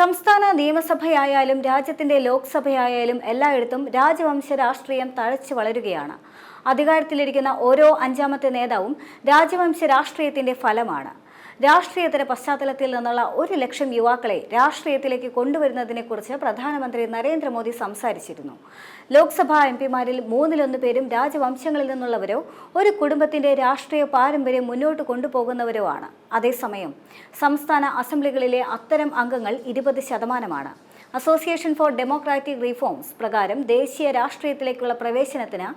സംസ്ഥാന നിയമസഭയായാലും രാജ്യത്തിന്റെ ലോക്സഭയായാലും എല്ലായിടത്തും രാജവംശ രാഷ്ട്രീയം തഴച്ചു വളരുകയാണ്. അധികാരത്തിലിരിക്കുന്ന ഓരോ അഞ്ചാമത്തെ നേതാവും രാജവംശ രാഷ്ട്രീയത്തിന്റെ ഫലമാണ്. രാഷ്ട്രീയത്തിന്റെ പശ്ചാത്തലത്തിൽ നിന്നുള്ള ഒരു ലക്ഷം യുവാക്കളെ രാഷ്ട്രീയത്തിലേക്ക് കൊണ്ടുവരുന്നതിനെക്കുറിച്ച് പ്രധാനമന്ത്രി നരേന്ദ്രമോദി സംസാരിച്ചിരുന്നു. ലോക്സഭാ എം പിമാരിൽ മൂന്നിലൊന്ന് പേരും രാജവംശങ്ങളിൽ നിന്നുള്ളവരോ ഒരു കുടുംബത്തിന്റെ രാഷ്ട്രീയ പാരമ്പര്യം മുന്നോട്ട് കൊണ്ടുപോകുന്നവരോ ആണ് അതേസമയം സംസ്ഥാന അസംബ്ലികളിലെ അത്തരം അംഗങ്ങൾ ഇരുപത് ശതമാനമാണ്. അസോസിയേഷൻ ഫോർ ഡെമോക്രാറ്റിക് റിഫോംസ് പ്രകാരം ദേശീയ രാഷ്ട്രീയത്തിലേക്കുള്ള പ്രവേശനത്തിന്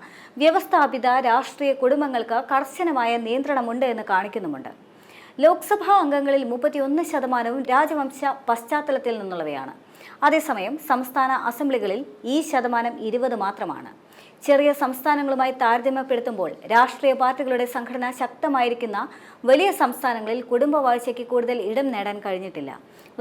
വ്യവസ്ഥാപിത രാഷ്ട്രീയ കുടുംബങ്ങൾക്ക് കർശനമായ നിയന്ത്രണമുണ്ട് എന്ന് കാണിക്കുന്നുമുണ്ട്. ലോക്സഭാ അംഗങ്ങളിൽ മുപ്പത്തിയൊന്ന് ശതമാനവും രാജവംശ പശ്ചാത്തലത്തിൽ നിന്നുള്ളവയാണ്. അതേസമയം സംസ്ഥാന അസംബ്ലികളിൽ ഈ ശതമാനം ഇരുപത് മാത്രമാണ്. ചെറിയ സംസ്ഥാനങ്ങളുമായി താരതമ്യപ്പെടുത്തുമ്പോൾ രാഷ്ട്രീയ പാർട്ടികളുടെ സംഘടന ശക്തമായിരിക്കുന്ന വലിയ സംസ്ഥാനങ്ങളിൽ കുടുംബ വാഴ്ചയ്ക്ക് കൂടുതൽ ഇടം നേടാൻ കഴിഞ്ഞിട്ടില്ല.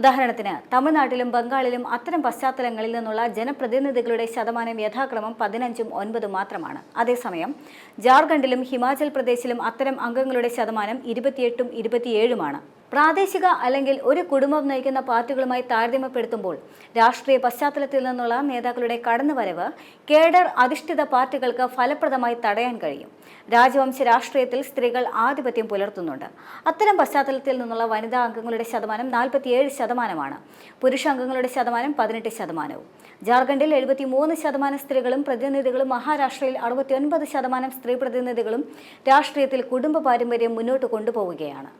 ഉദാഹരണത്തിന് തമിഴ്നാട്ടിലും ബംഗാളിലും അത്തരം പശ്ചാത്തലങ്ങളിൽ നിന്നുള്ള ജനപ്രതിനിധികളുടെ ശതമാനം യഥാക്രമം പതിനഞ്ചും ഒൻപതും മാത്രമാണ്. അതേസമയം ജാർഖണ്ഡിലും ഹിമാചൽ പ്രദേശിലും അത്തരം അംഗങ്ങളുടെ ശതമാനം ഇരുപത്തിയെട്ടും ഇരുപത്തിയേഴുമാണ്. പ്രാദേശിക അല്ലെങ്കിൽ ഒരു കുടുംബം നയിക്കുന്ന പാർട്ടികളുമായി താരതമ്യപ്പെടുത്തുമ്പോൾ രാഷ്ട്രീയ പശ്ചാത്തലത്തിൽ നിന്നുള്ള നേതാക്കളുടെ കടന്നുവരവ് കേഡർ അധിഷ്ഠിത പാർട്ടികൾക്ക് ഫലപ്രദമായി തടയാൻ കഴിയും. രാജവംശ രാഷ്ട്രീയത്തിൽ സ്ത്രീകൾ ആധിപത്യം പുലർത്തുന്നുണ്ട്. അത്തരം പശ്ചാത്തലത്തിൽ നിന്നുള്ള വനിതാ അംഗങ്ങളുടെ ശതമാനം നാൽപ്പത്തിയേഴ് ശതമാനമാണ്. പുരുഷ അംഗങ്ങളുടെ ശതമാനം പതിനെട്ട് ശതമാനവും. ജാർഖണ്ഡിൽ എഴുപത്തി മൂന്ന് ശതമാനം സ്ത്രീകളും പ്രതിനിധികളും മഹാരാഷ്ട്രയിൽ അറുപത്തിയൊൻപത് ശതമാനം സ്ത്രീ പ്രതിനിധികളും രാഷ്ട്രീയത്തിൽ കുടുംബ പാരമ്പര്യം മുന്നോട്ട് കൊണ്ടുപോവുകയാണ്.